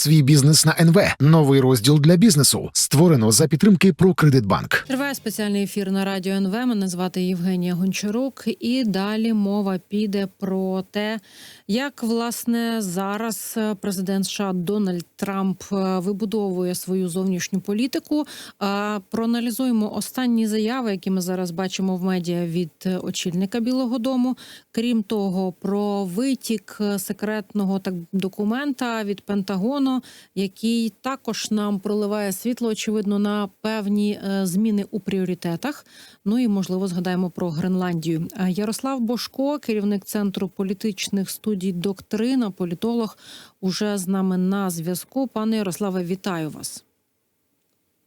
Свій бізнес на НВ. Новий розділ для бізнесу. Створено за підтримки «Прокредитбанк». Триває спеціальний ефір на радіо НВ. Мене звати Євгенія Гончарук. І далі мова піде про те, як власне зараз президент США Дональд Трамп е, вибудовує свою зовнішню політику. Е, Проаналізуємо останні заяви, які ми зараз бачимо в медіа від е, очільника Білого Дому. Крім того, про витік е, секретного так документа від Пентагону, який також нам проливає світло, очевидно, на певні е, зміни у пріоритетах. Ну і можливо згадаємо про Гренландію. Е, Ярослав Бошко, керівник центру політичних студій Доктрина, політолог, уже з нами на зв'язку. Пане Ярославе, вітаю вас.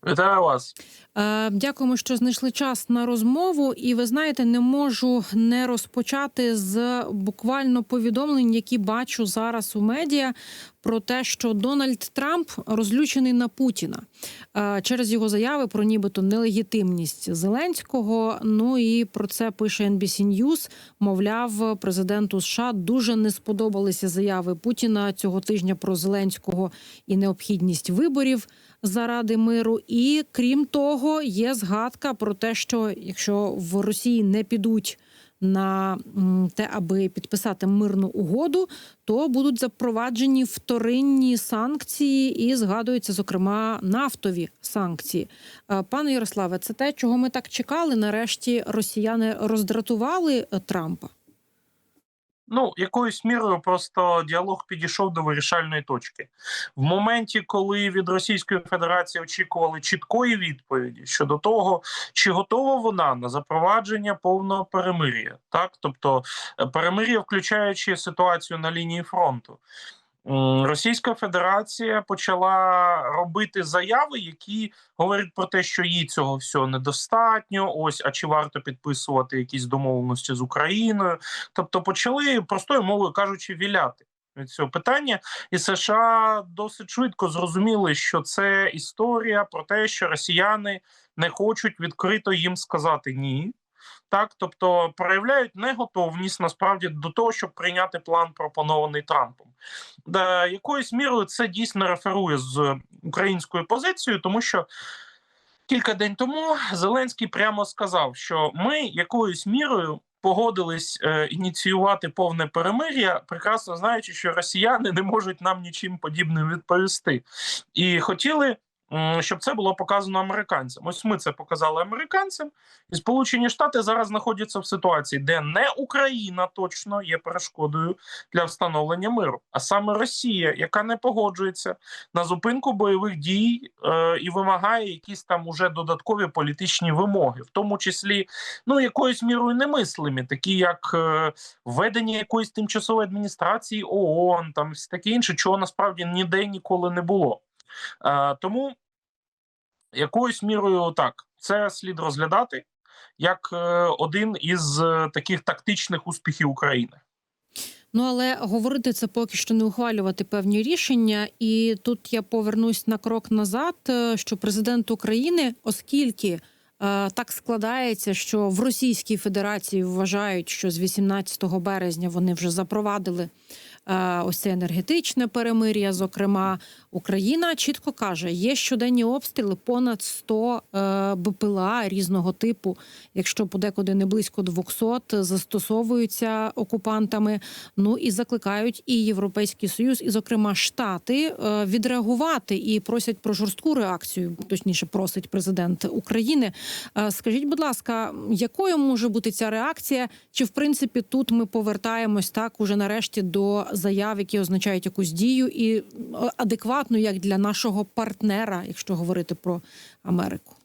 Вітаю вас. Е, Дякуємо, що знайшли час на розмову. І ви знаєте, не можу не розпочати з буквально повідомлень, які бачу зараз у медіа, про те, що Дональд Трамп розлючений на Путіна е, через його заяви про нібито нелегітимність Зеленського. Ну і про це пише NBC News. Мовляв, президенту США дуже не сподобалися заяви Путіна цього тижня про Зеленського і необхідність виборів заради миру. І крім того, є згадка про те, що якщо в Росії не підуть на те, аби підписати мирну угоду, то будуть запроваджені вторинні санкції, і згадуються зокрема нафтові санкції. Е, Пане Ярославе, це те, чого ми так чекали. Нарешті росіяни роздратували е, Трампа. Ну, якоюсь мірою просто діалог підійшов до вирішальної точки. В моменті, коли від Російської Федерації очікували чіткої відповіді щодо того, чи готова вона на запровадження повного перемир'я, так тобто е, перемир'я, включаючи ситуацію на лінії фронту. Російська Федерація почала робити заяви, які говорять про те, що їй цього всього недостатньо. Ось, а чи варто підписувати якісь домовленості з Україною? Тобто, почали простою мовою кажучи, віляти від цього питання, і США досить швидко зрозуміли, що це історія про те, що росіяни не хочуть відкрито їм сказати ні. Так, тобто проявляють неготовність насправді до того, щоб прийняти план, пропонований Трампом. Да, якоюсь мірою це дійсно реферує з українською позицією, тому що кілька день тому Зеленський прямо сказав, що ми якоюсь мірою погодились е, ініціювати повне перемир'я, прекрасно знаючи, що росіяни не можуть нам нічим подібним відповісти, і хотіли. Щоб це було показано американцям. Ось ми це показали американцям, і Сполучені Штати зараз знаходяться в ситуації, де не Україна точно є перешкодою для встановлення миру, а саме Росія, яка не погоджується на зупинку бойових дій е, і вимагає якісь там уже додаткові політичні вимоги, в тому числі ну якоюсь мірою немислимі, такі як е, введення якоїсь тимчасової адміністрації ООН, там все таке інше, чого насправді ніде ніколи не було. Е, тому якоюсь мірою так це слід розглядати як е, один із е, таких тактичних успіхів України. Ну але говорити це поки що не ухвалювати певні рішення. І тут я повернусь на крок назад. е, Що президент України, оскільки е, так складається, що в Російській Федерації вважають, що з 18 березня вони вже запровадили ось це енергетичне перемир'я. Зокрема, Україна чітко каже, є щоденні обстріли понад 100 е, БПЛА різного типу, якщо подекуди не близько 200, застосовуються окупантами. Ну і закликають і Європейський Союз, і, зокрема, Штати е, відреагувати і просять про жорстку реакцію. Точніше, просить президент України. Е, Скажіть, будь ласка, якою може бути ця реакція? Чи в принципі тут ми повертаємось так уже нарешті до заяв, які означають якусь дію, і е, адекватну як для нашого партнера, якщо говорити про Америку?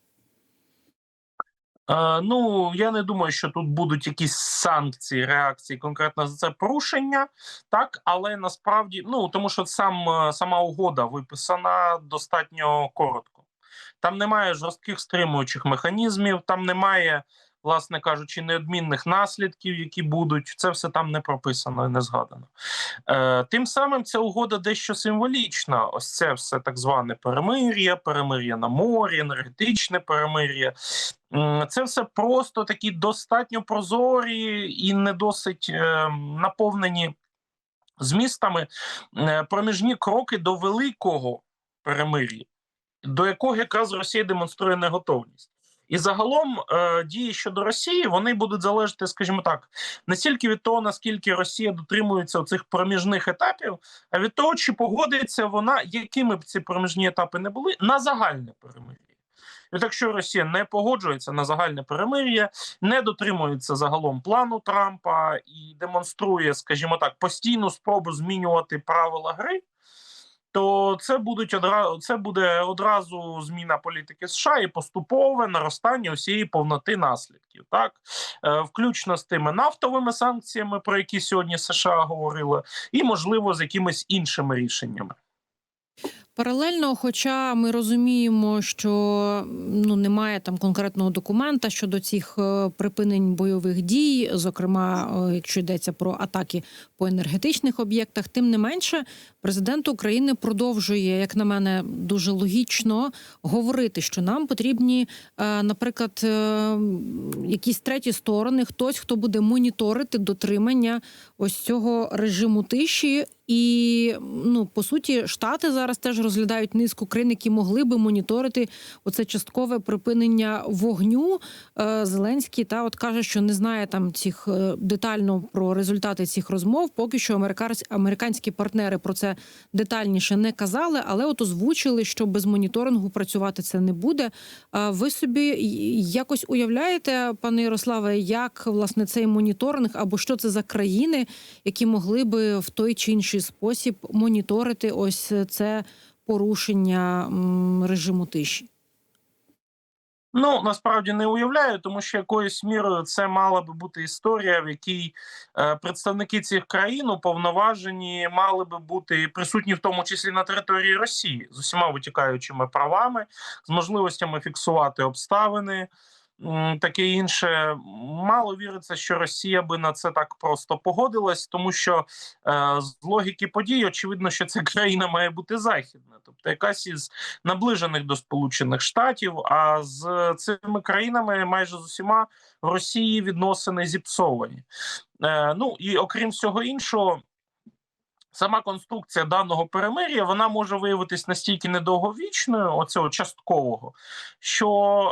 Е, ну я не думаю, що тут будуть якісь санкції, реакції конкретно за це порушення, так але насправді ну тому, що сам е, сама угода виписана достатньо коротко. Там немає жорстких стримуючих механізмів, там немає, власне кажучи, неодмінних наслідків, які будуть. Це все там не прописано і не згадано. Е, тим самим ця угода дещо символічна. Ось це все так зване перемир'я, перемир'я на морі, енергетичне перемир'я. Це все просто такі достатньо прозорі і не досить е, наповнені змістами е, проміжні кроки до великого перемир'я, до якого якраз Росія демонструє неготовність. І загалом е, дії щодо Росії вони будуть залежати, скажімо так, не стільки від того, наскільки Росія дотримується цих проміжних етапів, а від того, чи погодиться вона, якими б ці проміжні етапи не були, на загальне перемир'я. І от якщо Росія не погоджується на загальне перемир'я, не дотримується загалом плану Трампа і демонструє, скажімо так, постійну спробу змінювати правила гри, то це будуть одразу це буде одразу зміна політики США і поступове наростання усієї повноти наслідків, так е, включно з тими нафтовими санкціями, про які сьогодні США говорили, і можливо з якимись іншими рішеннями. Паралельно, хоча ми розуміємо, що ну немає там конкретного документа щодо цих е, припинень бойових дій, зокрема, е, якщо йдеться про атаки по енергетичних об'єктах, тим не менше, президент України продовжує, як на мене, дуже логічно говорити, що нам потрібні, е, наприклад, якісь треті сторони, хтось, хто буде моніторити дотримання ось цього режиму тиші. І ну по суті, штати зараз теж розглядають низку країн, які могли би моніторити оце часткове припинення вогню. Е, Зеленський та от каже, що не знає там цих е, детально про результати цих розмов. Поки що американські партнери про це детальніше не казали, але от озвучили, що без моніторингу працювати це не буде. А ви собі якось уявляєте, пане Ярославе, як власне цей моніторинг або що це за країни, які могли би в той чи інший спосіб моніторити ось це порушення режиму тиші? Ну насправді не уявляю, тому що якоюсь мірою це мала би бути історія, в якій е, представники цих країн уповноважені мали би бути присутні, в тому числі на території Росії, з усіма витікаючими правами, з можливостями фіксувати обставини. Таке інше мало віриться, що Росія би на це так просто погодилась, тому що е, з логіки подій очевидно, що ця країна має бути західна, тобто якась із наближених до Сполучених Штатів. А з цими країнами майже з усіма в Росії відносини зіпсовані. Е, ну і окрім всього іншого. Сама конструкція даного перемир'я вона може виявитись настільки недовговічною, оцього часткового, що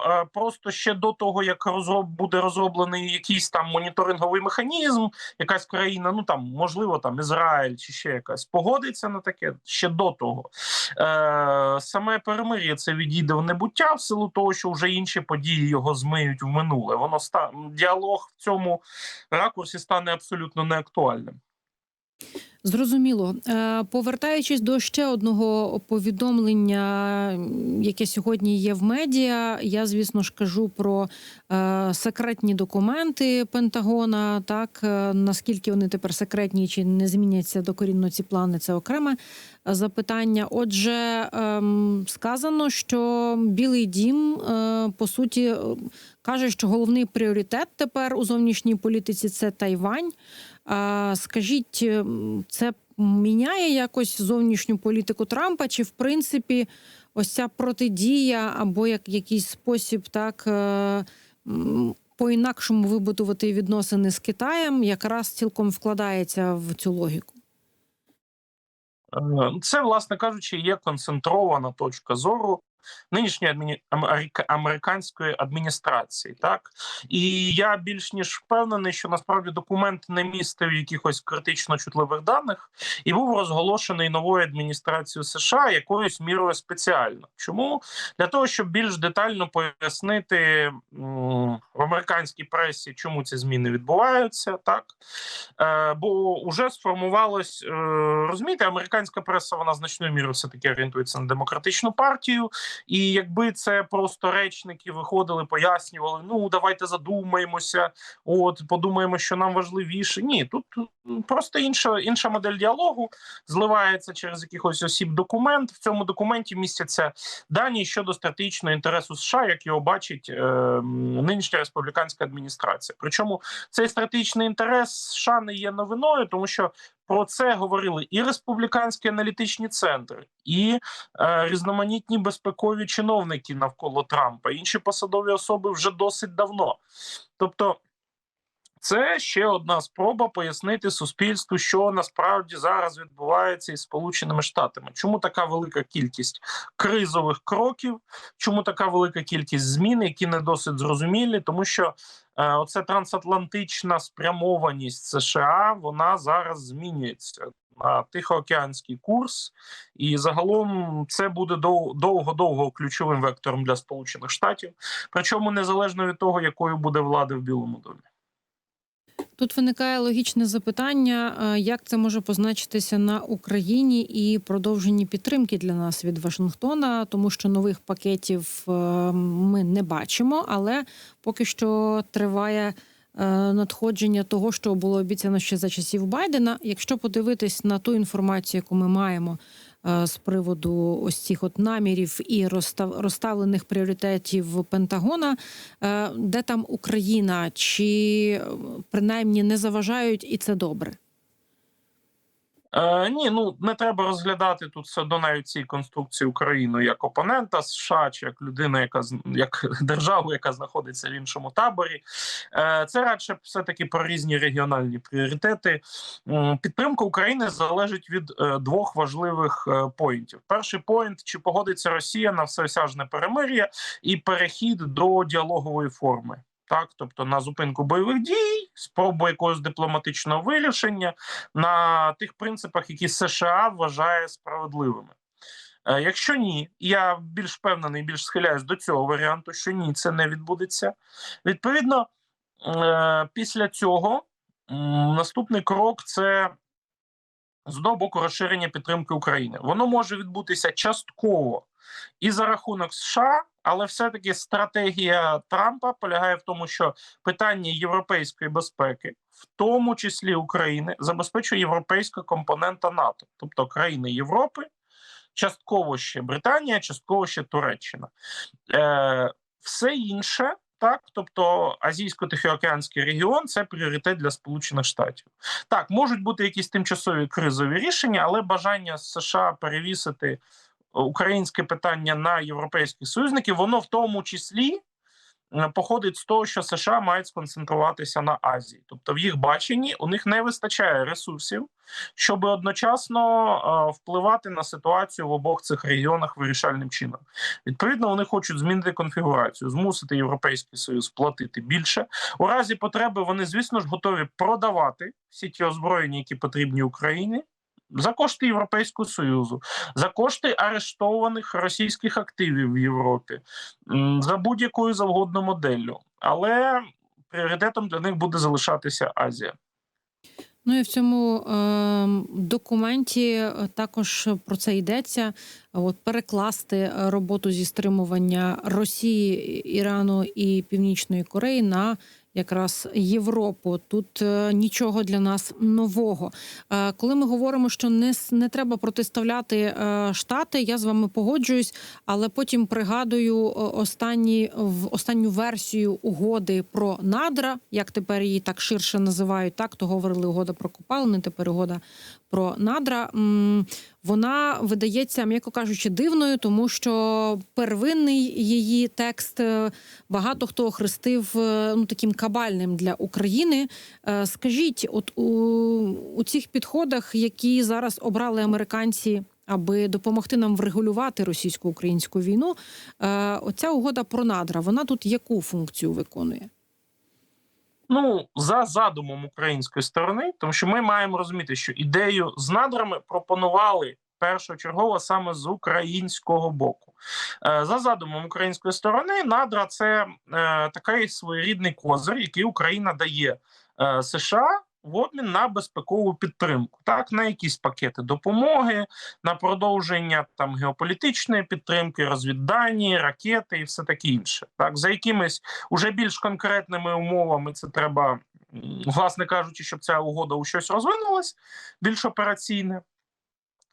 е, просто ще до того, як розроб буде розроблений якийсь там моніторинговий механізм, якась країна, ну там можливо, там Ізраїль чи ще якась погодиться на таке ще до того. Е, Саме перемир'я це відійде в небуття в силу того, що вже інші події його змиють в минуле. Воно ста діалог в цьому ракурсі стане абсолютно неактуальним. Зрозуміло. Е, Повертаючись до ще одного повідомлення, яке сьогодні є в медіа, я звісно ж кажу про е, секретні документи Пентагона. Так е, наскільки вони тепер секретні чи не зміняться докорінно ці плани, це окреме запитання. Отже, ем, сказано, що Білий Дім по суті каже, що головний пріоритет тепер у зовнішній політиці це Тайвань. Скажіть, це міняє якось зовнішню політику Трампа? Чи в принципі ось ця протидія або як якийсь спосіб так е, по-інакшому вибудувати відносини з Китаєм якраз цілком вкладається в цю логіку? Е, Це, власне кажучи, є концентрована точка зору нинішньої адміні... американської адміністрації. Так і я більш ніж впевнений, що насправді документ не містив якихось критично чутливих даних і був розголошений новою адміністрацією США якоюсь мірою спеціально. Чому для того, щоб більш детально пояснити в американській пресі, чому ці зміни відбуваються, так е, бо вже сформувалось е, розумієте, американська преса вона значною мірою все таки орієнтується на демократичну партію. І якби це просто речники виходили, пояснювали: ну давайте задумаємося, от подумаємо, що нам важливіше. Ні, тут просто інша інша модель діалогу зливається через якихось осіб документ. В цьому документі містяться дані щодо стратегічного інтересу США, як його бачить е, нинішня республіканська адміністрація. Причому цей стратегічний інтерес США не є новиною, тому що про це говорили і республіканські аналітичні центри, і е, різноманітні безпекові чиновники навколо Трампа, інші посадові особи вже досить давно. Тобто. Це ще одна спроба пояснити суспільству, що насправді зараз відбувається із Сполученими Штатами. Чому така велика кількість кризових кроків? Чому така велика кількість змін, які не досить зрозумілі? Тому що е, оце трансатлантична спрямованість США вона зараз змінюється на тихоокеанський курс, і загалом це буде дов- довго-довго ключовим вектором для Сполучених Штатів. Причому незалежно від того, якою буде влада в Білому домі. Тут виникає логічне запитання, е, як це може позначитися на Україні і продовженні підтримки для нас від Вашингтона, тому що нових пакетів е, ми не бачимо, але поки що триває е, надходження того, що було обіцяно ще за часів Байдена. Якщо подивитись на ту інформацію, яку ми маємо з приводу ось цих от намірів і розстав- розставлених пріоритетів Пентагона, Е, де там Україна, чи е, принаймні не заважають, і це добре. Е, ні, ну не треба розглядати тут все одно навіть цій конструкції Україну як опонента США чи як людина, яка як державу, яка знаходиться в іншому таборі. Е, це радше все таки про різні регіональні пріоритети. Підтримка України залежить від е, двох важливих е, поінтів. Перший поінт: чи погодиться Росія на всеосяжне перемир'я і перехід до діалогової форми. Так, тобто на зупинку бойових дій, спробу якогось дипломатичного вирішення на тих принципах, які США вважає справедливими. Е, Якщо ні, я більш впевнений, більш схиляюсь до цього варіанту, що ні, це не відбудеться. Відповідно, е, після цього наступний крок це з одного боку розширення підтримки України. Воно може відбутися частково і за рахунок США, але все-таки стратегія Трампа полягає в тому, що питання європейської безпеки, в тому числі України, забезпечує європейська компонента НАТО, тобто країни Європи, частково ще Британія, частково ще Туреччина. Е, все інше. Так, тобто азійсько-тихоокеанський регіон це пріоритет для Сполучених Штатів. Так, можуть бути якісь тимчасові кризові рішення, але бажання США перевісити українське питання на європейських союзників, воно в тому числі е, походить з того, що США мають сконцентруватися на Азії, тобто в їх баченні у них не вистачає ресурсів, щоб одночасно е, впливати на ситуацію в обох цих регіонах вирішальним чином. Відповідно, вони хочуть змінити конфігурацію, змусити європейський союз платити більше. У разі потреби вони, звісно ж, готові продавати всі ті озброєння, які потрібні Україні. За кошти Європейського союзу, за кошти арештованих російських активів в Європі, за будь-якою завгодно моделлю. Але пріоритетом для них буде залишатися Азія. Ну і в цьому е, документі також про це йдеться. От перекласти роботу зі стримування Росії, Ірану і Північної Кореї на якраз Європу. Тут е, нічого для нас нового. Е, коли ми говоримо, що не, не треба протиставляти е, штати, я з вами погоджуюсь, але потім пригадую останні в останню версію угоди про надра, як тепер її так ширше називають. Так то говорили угода про копалини, тепер угода про надра. Вона видається, м'яко кажучи, дивною, тому що первинний її текст е, багато хто охрестив е, ну таким кабальним для України. Е, Скажіть, от у, у цих підходах, які зараз обрали американці. Аби допомогти нам врегулювати російсько-українську війну, оця угода про надра, вона тут яку функцію виконує? Ну, за задумом української сторони, тому що ми маємо розуміти, що ідею з надрами пропонували першочергово саме з українського боку. Е, За задумом української сторони, надра це е, такий своєрідний козир, який Україна дає е, США. В обмін на безпекову підтримку, так на якісь пакети допомоги, на продовження там геополітичної підтримки, розвіддані, ракети і все таке інше. Так за якимись уже більш конкретними умовами це треба, власне кажучи, щоб ця угода у щось розвинулась більш операційне.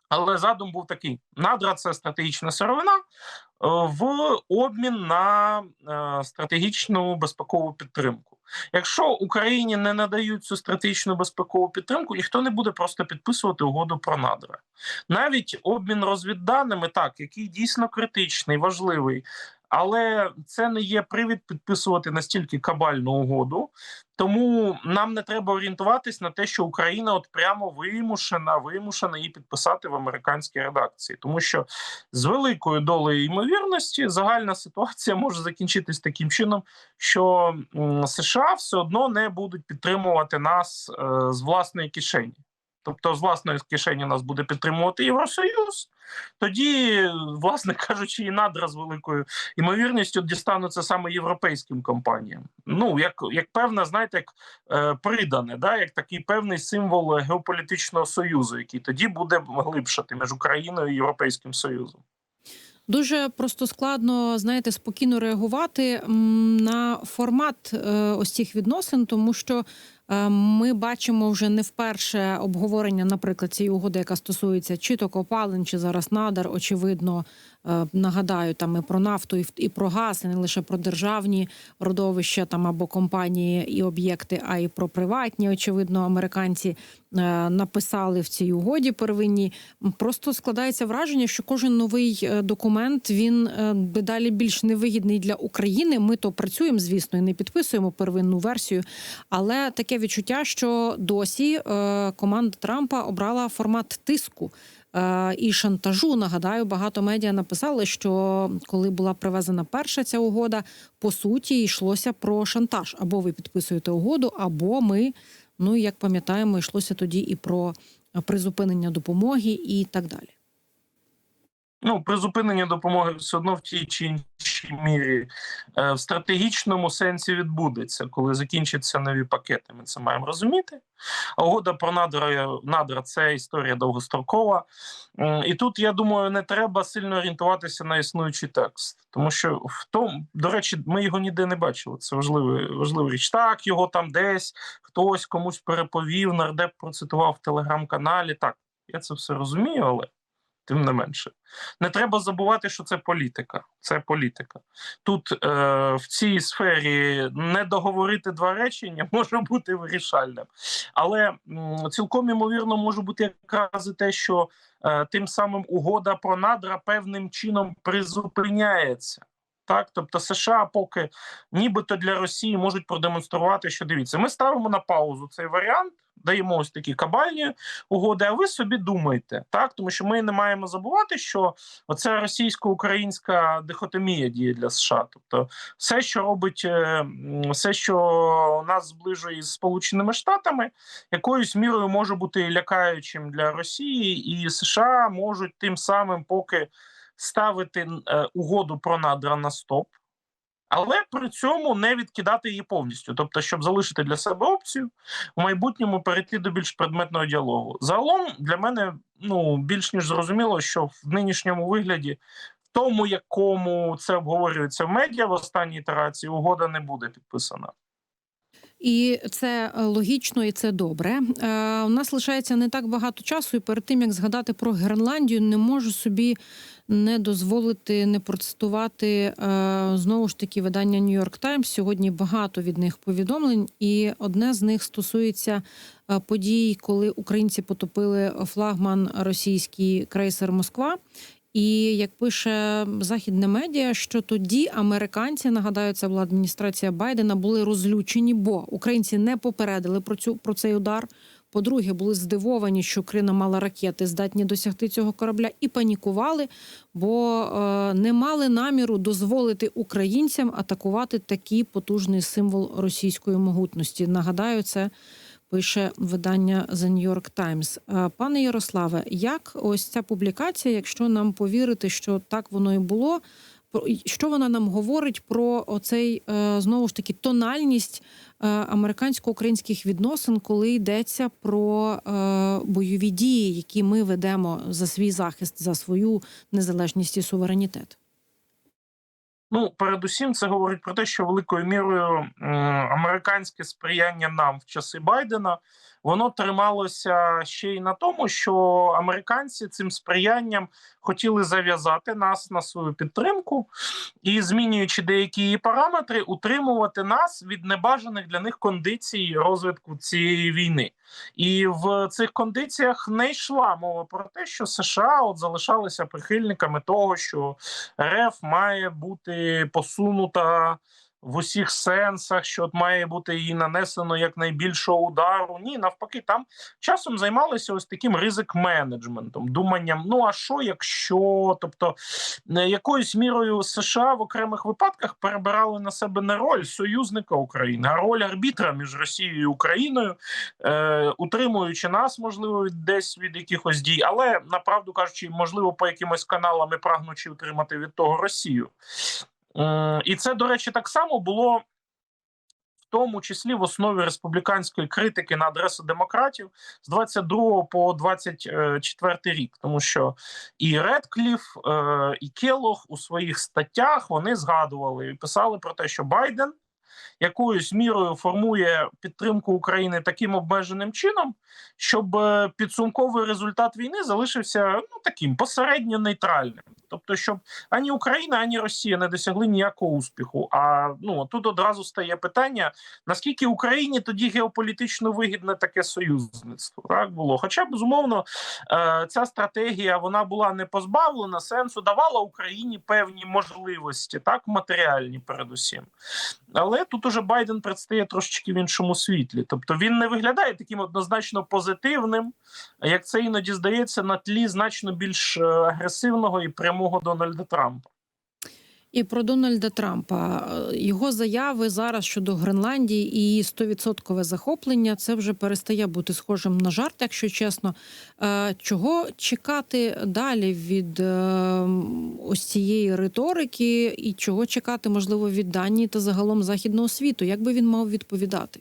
Але задум був такий: надра це стратегічна сировина е, в обмін на е, стратегічну безпекову підтримку. Якщо Україні не надають цю стратегічну безпекову підтримку, ніхто не буде просто підписувати угоду про надра. Навіть обмін розвідданими, так, який дійсно критичний, важливий, Але це не є привід підписувати настільки кабальну угоду. Тому нам не треба орієнтуватись на те, що Україна от прямо вимушена, вимушена її підписати в американській редакції, тому що з великою долею ймовірності загальна ситуація може закінчитись таким чином, що США все одно не будуть підтримувати нас е, з власної кишені. Тобто, з власної кишені нас буде підтримувати Євросоюз. Тоді, власне кажучи, і надра з великою ймовірністю дістануться саме європейським компаніям. Ну як, як певна, знаєте, як е, придане, да, як такий певний символ геополітичного союзу, який тоді буде глибшати між Україною і Європейським Союзом. Дуже просто складно, знаєте, спокійно реагувати на формат е, ось цих відносин, тому що ми бачимо вже не вперше обговорення, наприклад, цієї угоди, яка стосується чи то копалин, чи зараз надар. Очевидно, е, нагадаю, там і про нафту, і, про газ, і не лише про державні родовища там або компанії і об'єкти, а й про приватні. Очевидно, американці е, написали в цій угоді первинній. Просто складається враження, що кожен новий е, документ він е, дедалі більш невигідний для України. Ми то працюємо, звісно, і не підписуємо первинну версію. Але таке відчуття, що досі е, команда Трампа обрала формат тиску. е, І шантажу нагадаю, багато медіа написали, що коли була привезена перша ця угода, по суті йшлося про шантаж. Або ви підписуєте угоду, або ми. Ну як пам'ятаємо, йшлося тоді і про призупинення допомоги і так далі. Ну, призупинення допомоги все одно в тій чи іншій мірі е, в стратегічному сенсі відбудеться, коли закінчаться нові пакети. Ми це маємо розуміти. Угода про надра, надра це історія довгострокова. І тут, я думаю, не треба сильно орієнтуватися на існуючий текст, тому що в тому, до речі, ми його ніде не бачили. Це важливий, важлива річ. Так, його там десь хтось комусь переповів, нардеп процитував в телеграм-каналі. Так, я це все розумію, але тим не менше. Не треба забувати, що це політика. Це політика. Тут е, в цій сфері не договорити два речення може бути вирішальним. Але м, цілком імовірно може бути якраз те, що е, тим самим угода про надра певним чином призупиняється. Так, тобто США поки нібито для Росії можуть продемонструвати, що дивіться, ми ставимо на паузу цей варіант, даємо ось такі кабальні угоди. А ви собі думайте, так тому що ми не маємо забувати, що оця російсько-українська дихотомія діє для США. Тобто, все, що робить, е, все, що нас зближує із Сполученими Штатами, якоюсь мірою може бути лякаючим для Росії, і США можуть тим самим поки ставити е, угоду про надра на стоп. Але при цьому не відкидати її повністю, тобто, щоб залишити для себе опцію у майбутньому перейти до більш предметного діалогу. Загалом для мене ну більш ніж зрозуміло, що в нинішньому вигляді, в тому якому це обговорюється в медіа в останній ітерації, угода не буде підписана. І це е, логічно, і це добре. Е, у нас лишається не так багато часу, і перед тим як згадати про Гренландію, не можу собі не дозволити не процитувати е, знову ж таки видання York Times. Сьогодні багато від них повідомлень, і одне з них стосується е, подій, коли українці потопили флагман російський крейсер Москва. І як пише західне медіа, що тоді американці нагадаю, це була адміністрація Байдена, були розлючені, бо українці не попередили про цю про цей удар. По-друге, були здивовані, що Україна мала ракети, здатні досягти цього корабля, і панікували, бо е, не мали наміру дозволити українцям атакувати такий потужний символ російської могутності. Нагадаю, це пише видання The New York Times. Е, Пане Ярославе, як ось ця публікація, якщо нам повірити, що так воно і було, що вона нам говорить про оцей е, знову ж таки тональність е, американсько-українських відносин, коли йдеться про е, бойові дії, які ми ведемо за свій захист, за свою незалежність і суверенітет? Ну, передусім, це говорить про те, що великою мірою американське сприяння нам в часи Байдена воно трималося ще й на тому, що американці цим сприянням хотіли зав'язати нас на свою підтримку і, змінюючи деякі її параметри, утримувати нас від небажаних для них кондицій розвитку цієї війни. І в цих кондиціях не йшла мова про те, що США от залишалися прихильниками того, що РФ має бути посунута в усіх сенсах, що от має бути їй нанесено якнайбільшого удару. Ні, навпаки, там часом займалися ось таким ризик-менеджментом, думанням: ну а що, якщо, тобто е, якоюсь мірою США в окремих випадках перебирали на себе не роль союзника України, а роль арбітра між Росією і Україною, е, утримуючи нас, можливо, десь від якихось дій, але направду кажучи, можливо, по якимось каналам і прагнучи утримати від того Росію. Е, І це, до речі, так само було в тому числі в основі республіканської критики на адресу демократів з 22 по 24 рік, тому що і Редкліф, е, і Келох у своїх статтях вони згадували і писали про те, що Байден якоюсь мірою формує підтримку України таким обмеженим чином, щоб е, підсумковий результат війни залишився ну таким посередньо нейтральним. Тобто, щоб ані Україна, ані Росія не досягли ніякого успіху. А ну тут одразу стає питання: наскільки Україні тоді геополітично вигідне таке союзництво? Так було. Хоча безумовно е, ця стратегія вона була не позбавлена сенсу, давала Україні певні можливості, так матеріальні, передусім. Але тут уже Байден предстає трошечки в іншому світлі. Тобто він не виглядає таким однозначно позитивним, як це іноді здається, на тлі значно більш е, агресивного і прямого Дональда Трампа. І про Дональда Трампа його заяви зараз щодо Гренландії і 100% захоплення це вже перестає бути схожим на жарт, якщо чесно. Е, Чого чекати далі від е, ось цієї риторики, і чого чекати, можливо, від Данії та загалом західного світу? Як би він мав відповідати?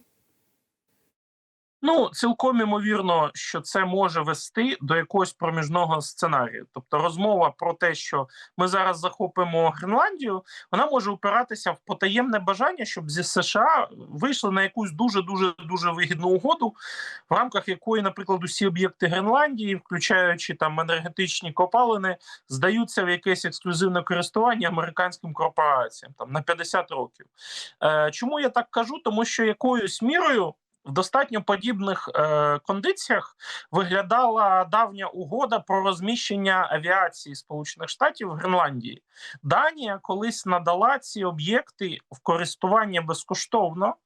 Ну, цілком імовірно, що це може вести до якогось проміжного сценарію. Тобто, розмова про те, що ми зараз захопимо Гренландію, вона може опиратися в потаємне бажання, щоб зі США вийшли на якусь дуже дуже дуже вигідну угоду, в рамках якої, наприклад, усі об'єкти Гренландії, включаючи там енергетичні копалини, здаються в якесь ексклюзивне користування американським корпораціям там на 50 років. Е, чому я так кажу? Тому що якоюсь мірою в достатньо подібних е, кондиціях виглядала давня угода про розміщення авіації Сполучених Штатів в Гренландії. Данія колись надала ці об'єкти в користування безкоштовно.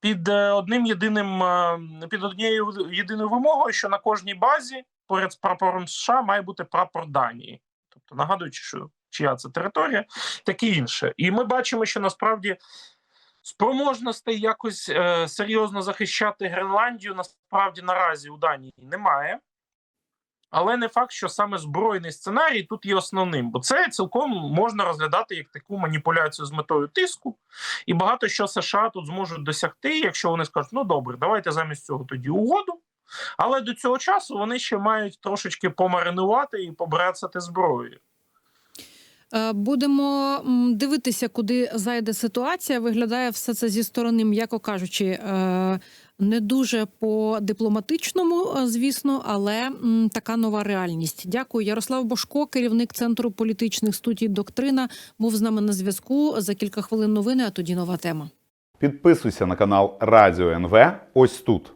Під е, одним єдиним е, під однією єдиною вимогою, що на кожній базі поряд з прапором США має бути прапор Данії, тобто нагадуючи, що чия це територія, таке інше. І ми бачимо, що насправді спроможностей якось е, серйозно захищати Гренландію насправді наразі у Данії немає. Але не факт, що саме збройний сценарій тут є основним, бо це цілком можна розглядати як таку маніпуляцію з метою тиску, і багато що США тут зможуть досягти, якщо вони скажуть, ну добре, давайте замість цього тоді угоду. Але до цього часу вони ще мають трошечки помаринувати і побрацати зброєю. Е, Будемо дивитися, куди зайде ситуація. Виглядає все це зі сторони, м'яко кажучи, е, не дуже по дипломатичному, е, звісно, але така нова реальність. Дякую, Ярослав Бошко, керівник центру політичних студій Доктрина, був з нами на зв'язку. За кілька хвилин новини, а тоді нова тема. Підписуйся на канал Радіо НВ ось тут.